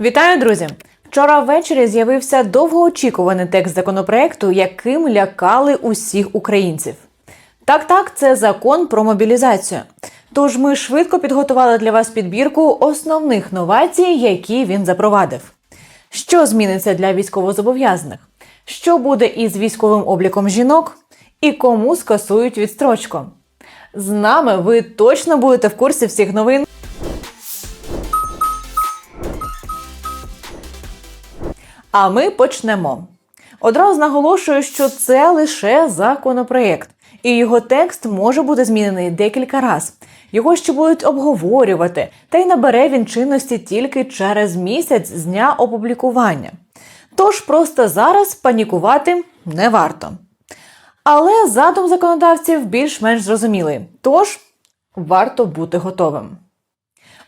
Вітаю, друзі! Вчора ввечері з'явився довгоочікуваний текст законопроекту, яким лякали усіх українців. Так, так, це закон про мобілізацію. Тож ми швидко підготували для вас підбірку основних новацій, які він запровадив. Що зміниться для військовозобов'язаних? Що буде із військовим обліком жінок? І кому скасують відстрочку? З нами ви точно будете в курсі всіх новин. А ми почнемо. Одразу наголошую, що це лише законопроєкт, і його текст може бути змінений декілька разів. Його ще будуть обговорювати, та й набере він чинності тільки через місяць з дня опублікування. Тож просто зараз панікувати не варто. Але задум законодавців більш-менш зрозумілий, тож варто бути готовим.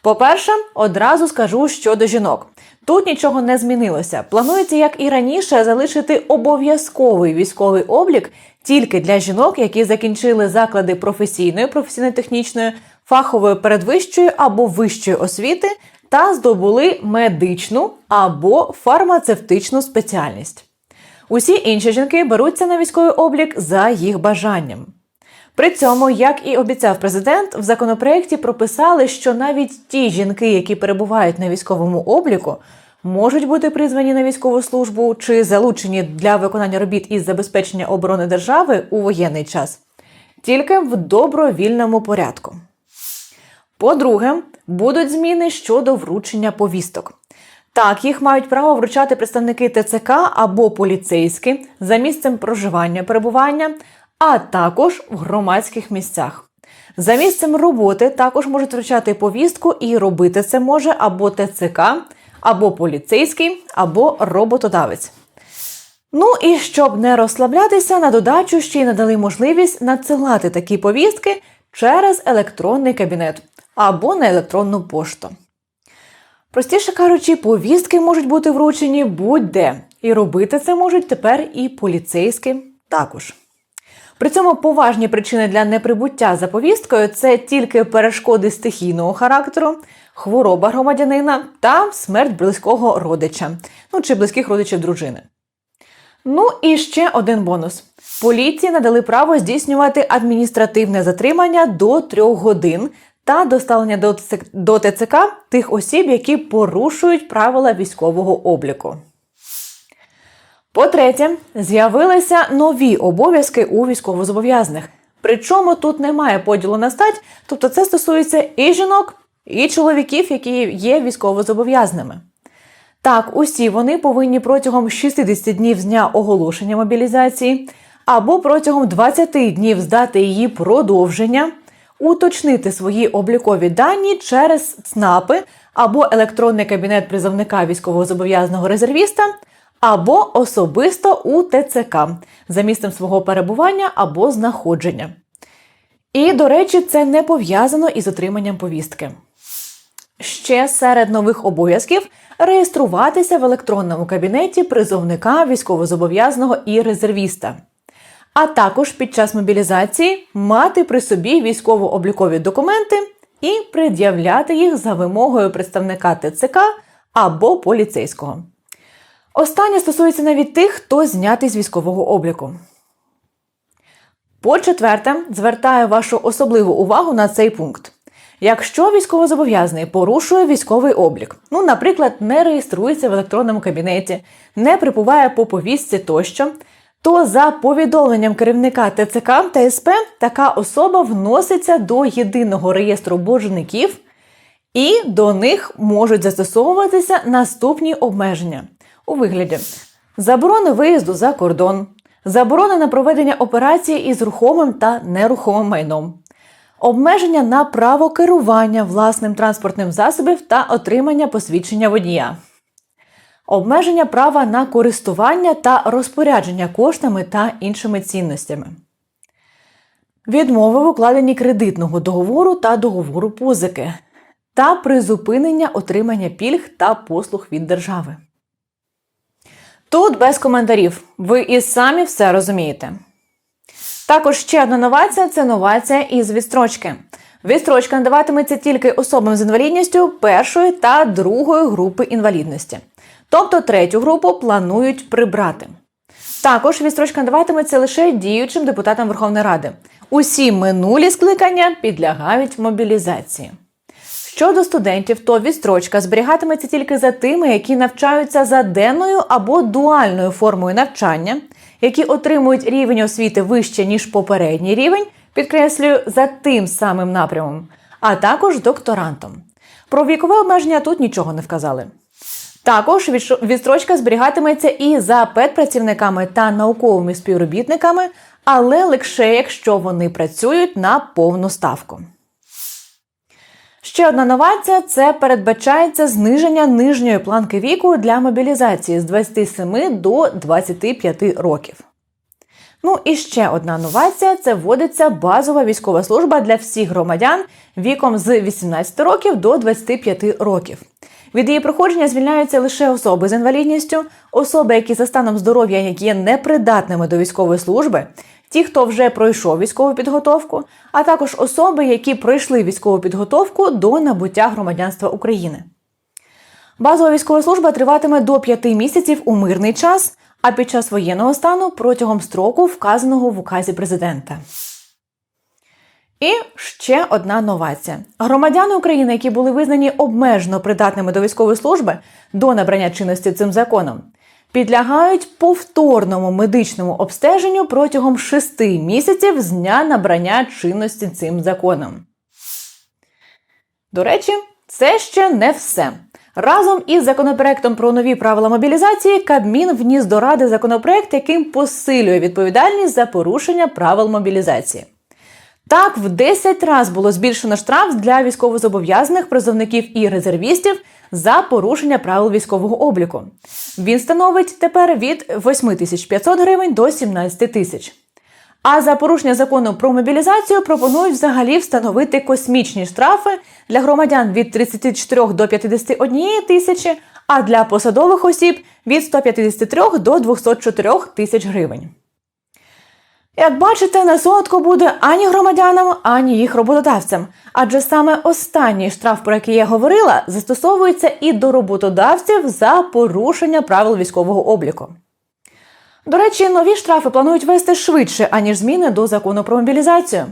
По-перше, одразу скажу щодо жінок. Тут нічого не змінилося. Планується, як і раніше, залишити обов'язковий військовий облік тільки для жінок, які закінчили заклади професійної, професійно-технічної, фахової передвищої або вищої освіти та здобули медичну або фармацевтичну спеціальність. Усі інші жінки беруться на військовий облік за їх бажанням. При цьому, як і обіцяв президент, в законопроекті прописали, що навіть ті жінки, які перебувають на військовому обліку, можуть бути призвані на військову службу чи залучені для виконання робіт із забезпечення оборони держави у воєнний час, тільки в добровільному порядку. По-друге, будуть зміни щодо вручення повісток. Так, їх мають право вручати представники ТЦК або поліцейські за місцем проживання перебування, а також в громадських місцях. За місцем роботи також можуть вручати повістку і робити це може або ТЦК, або поліцейський, або роботодавець. Ну і щоб не розслаблятися, на додачу ще й надали можливість надсилати такі повістки через електронний кабінет або на електронну пошту. Простіше кажучи, повістки можуть бути вручені будь-де, і робити це можуть тепер і поліцейські також. При цьому поважні причини для неприбуття за повісткою це тільки перешкоди стихійного характеру, хвороба громадянина та смерть близького родича, ну чи близьких родичів дружини. Ну і ще один бонус: поліції надали право здійснювати адміністративне затримання до трьох годин та доставлення до ТЦК, тих осіб, які порушують правила військового обліку. По-третє, з'явилися нові обов'язки у військовозобов'язаних. Причому тут немає поділу на стать, тобто це стосується і жінок, і чоловіків, які є військовозобов'язними. Так, усі вони повинні протягом 60 днів з дня оголошення мобілізації або протягом 20 днів здати її продовження, уточнити свої облікові дані через ЦНАПи або електронний кабінет призовника військовозобов'язаного резервіста, або особисто у ТЦК за місцем свого перебування або знаходження. І, до речі, це не пов'язано із отриманням повістки. Ще серед нових обов'язків реєструватися в електронному кабінеті призовника військовозобов'язаного і резервіста, а також під час мобілізації мати при собі військово-облікові документи і пред'являти їх за вимогою представника ТЦК або поліцейського. Останнє стосується навіть тих, хто знятий з військового обліку. По четверте, звертаю вашу особливу увагу на цей пункт. Якщо військовозобов'язаний порушує військовий облік, ну, наприклад, не реєструється в електронному кабінеті, не прибуває по повістці тощо, то за повідомленням керівника ТЦК та СП така особа вноситься до єдиного реєстру боржників, і до них можуть застосовуватися наступні обмеження у вигляді заборони виїзду за кордон, заборони на проведення операції із рухомим та нерухомим майном, обмеження на право керування власним транспортним засобом та отримання посвідчення водія, обмеження права на користування та розпорядження коштами та іншими цінностями. Відмови в укладенні кредитного договору та договору позики та призупинення отримання пільг та послуг від держави. Тут без коментарів. Ви і самі все розумієте. Також ще одна новація це новація із відстрочки. Відстрочка надаватиметься тільки особам з інвалідністю першої та другої групи інвалідності. Тобто третю групу планують прибрати. Також відстрочка надаватиметься лише діючим депутатам Верховної Ради. Усі минулі скликання підлягають мобілізації. Щодо студентів, то відстрочка зберігатиметься тільки за тими, які навчаються за денною або дуальною формою навчання, які отримують рівень освіти вище ніж попередній рівень, підкреслюю за тим самим напрямом, а також докторантом. Про вікове обмеження тут нічого не вказали. Також відстрочка зберігатиметься і за педпрацівниками та науковими співробітниками, але лише якщо вони працюють на повну ставку. Ще одна новація це передбачається зниження нижньої планки віку для мобілізації з 27 до 25 років. Ну і ще одна новація це вводиться базова військова служба для всіх громадян віком з 18 років до 25 років. Від її проходження звільняються лише особи з інвалідністю, особи, які за станом здоров'я є непридатними до військової служби, ті, хто вже пройшов військову підготовку, а також особи, які пройшли військову підготовку до набуття громадянства України. Базова військова служба триватиме до 5 місяців у мирний час, а під час воєнного стану протягом строку, вказаного в указі президента. І ще одна новація: громадяни України, які були визнані обмежено придатними до військової служби до набрання чинності цим законом, підлягають повторному медичному обстеженню протягом 6 місяців з дня набрання чинності цим законом. До речі, це ще не все. Разом із законопроектом про нові правила мобілізації Кабмін вніс до ради законопроект, яким посилює відповідальність за порушення правил мобілізації. Так, в 10 разів було збільшено штраф для військовозобов'язаних призовників і резервістів за порушення правил військового обліку. Він становить тепер від 8500 гривень до 17 тисяч. А за порушення закону про мобілізацію пропонують взагалі встановити космічні штрафи для громадян від 34 до 51 тисячі, а для посадових осіб від 153 до 204 тисяч гривень. Як бачите, не солодко буде ані громадянам, ані їх роботодавцям. Адже саме останній штраф, про який я говорила, застосовується і до роботодавців за порушення правил військового обліку. До речі, нові штрафи планують вести швидше, аніж зміни до закону про мобілізацію.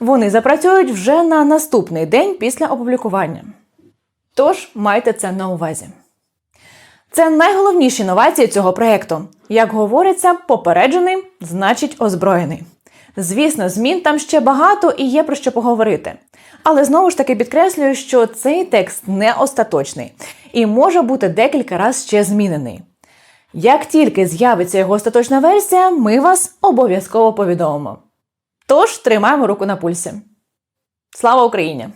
Вони запрацюють вже на наступний день після опублікування. Тож майте це на увазі. Це найголовніші новації цього проєкту. Як говориться, попереджений значить озброєний. Звісно, змін там ще багато і є про що поговорити. Але знову ж таки підкреслюю, що цей текст не остаточний і може бути декілька разів ще змінений. Як тільки з'явиться його остаточна версія, ми вас обов'язково повідомимо. Тож тримаємо руку на пульсі. Слава Україні!